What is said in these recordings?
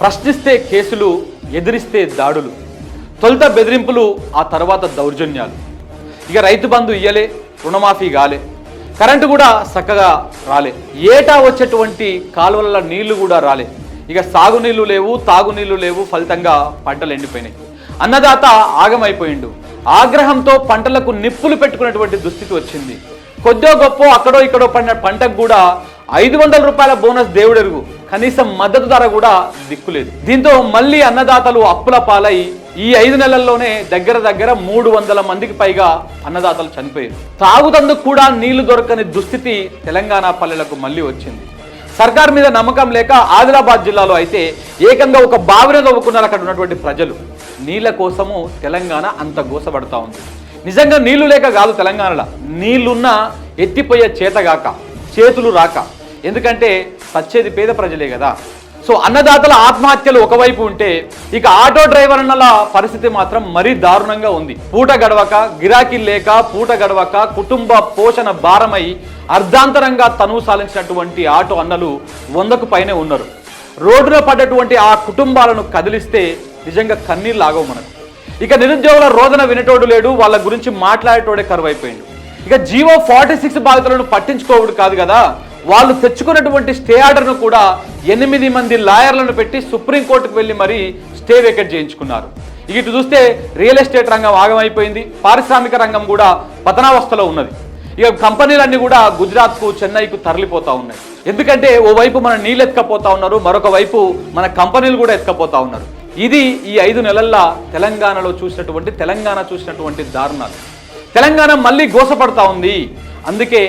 ప్రశ్నిస్తే కేసులు ఎదిరిస్తే దాడులు. తొలుత బెదిరింపులు ఆ తర్వాత దౌర్జన్యాలు. ఇక రైతు బంధు ఇయ్యలే రుణమాఫీ గాలే. కరెంటు కూడా చక్కగా రాలే. ఏటా వచ్చేటువంటి కాలువల నీళ్ళు కూడా రాలే. ఇక సాగునీళ్ళు లేవు తాగునీళ్ళు లేవు ఫలితంగా పంటలు ఎండిపోయినాయి. అన్నదాత ఆగమైపోయిండు. ఆగ్రహంతో పంటలకు నిప్పులు పెట్టుకున్నటువంటి దుస్థితి వచ్చింది. కొద్దో గొప్ప అక్కడో ఇక్కడో పడిన పంటకు కూడా ఐదు వందల రూపాయల బోనస్ దేవుడెరుగు. కనీసం మద్దతు ధర కూడా దిక్కులేదు దీంతో మళ్ళీ అన్నదాతలు అప్పుల పాలై ఈ ఐదు నెలల్లోనే దగ్గర దగ్గర మూడు వందల మందికి పైగా అన్నదాతలు చనిపోయారు. తాగుతందుకు కూడా నీళ్ళు దొరకని దుస్థితి తెలంగాణ పల్లెలకు మళ్ళీ వచ్చింది. సర్కార్ మీద నమ్మకం లేక ఆదిలాబాద్ జిల్లాలో అయితే ఏకంగా ఒక బావిన తవ్వుకున్నారు అక్కడ ఉన్నటువంటి ప్రజలు. నీళ్ళ కోసము తెలంగాణ అంత గోసపడతా ఉంది. నిజంగా నీళ్ళు లేక కాదు తెలంగాణలో. నీళ్ళున్నా ఎత్తిపోయే చేతగాక చేతులు రాక. ఎందుకంటే సచ్చేది పేద ప్రజలే కదా. సో అన్నదాతల ఆత్మహత్యలు ఒకవైపు ఉంటే ఇక ఆటో డ్రైవర్ అన్నల పరిస్థితి మాత్రం మరీ దారుణంగా ఉంది. పూట గడవక గిరాకీ లేక పూట గడవక కుటుంబ పోషణ భారమై అర్ధాంతరంగా తనువు సాలించినటువంటి ఆటో అన్నలు వందకు పైనే ఉన్నారు. రోడ్డున పడ్డటువంటి ఆ కుటుంబాలను కదిలిస్తే నిజంగా కన్నీళ్ళు ఆగవు మనకు. ఇక నిరుద్యోగుల రోదన వినటోడు లేడు వాళ్ళ గురించి మాట్లాడేటోడే కరువైపోయింది ఇక జీవో ఫార్టీ సిక్స్ బాధితులను పట్టించుకోవడు కాదు కదా. వాళ్ళు తెచ్చుకున్నటువంటి స్టే ఆర్డర్ను కూడా ఎనిమిది మంది లాయర్లను పెట్టి సుప్రీంకోర్టుకు వెళ్ళి మరీ స్టే వేకెట్ చేయించుకున్నారు. ఇక ఇటు చూస్తే రియల్ ఎస్టేట్ రంగం ఆగమైపోయింది పారిశ్రామిక రంగం కూడా పతనావస్థలో ఉన్నది. ఇక కంపెనీలన్నీ కూడా గుజరాత్కు చెన్నైకు తరలిపోతూ ఉన్నాయి. ఎందుకంటే ఓవైపు మన నీళ్ళు ఎత్తుకపోతా ఉన్నారు మరొక వైపు మన కంపెనీలు కూడా ఎత్తుకపోతా ఉన్నారు. ఇది ఈ ఐదు నెలల్లో తెలంగాణలో చూసినటువంటి తెలంగాణ చూసినటువంటి దారుణాలు. తెలంగాణ మళ్ళీ గోసపడతా ఉంది. అందుకే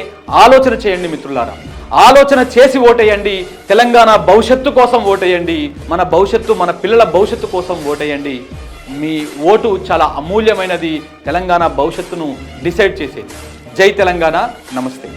ఆలోచన చేయండి మిత్రులారా. ఆలోచన చేసి ఓటేయండి. తెలంగాణ భవిష్యత్తు కోసం ఓటేయండి. మన భవిష్యత్తు మన పిల్లల భవిష్యత్తు కోసం ఓటేయండి. మీ ఓటు చాలా అమూల్యమైనది. తెలంగాణ భవిష్యత్తును డిసైడ్ చేసేది. జై తెలంగాణ. నమస్తే.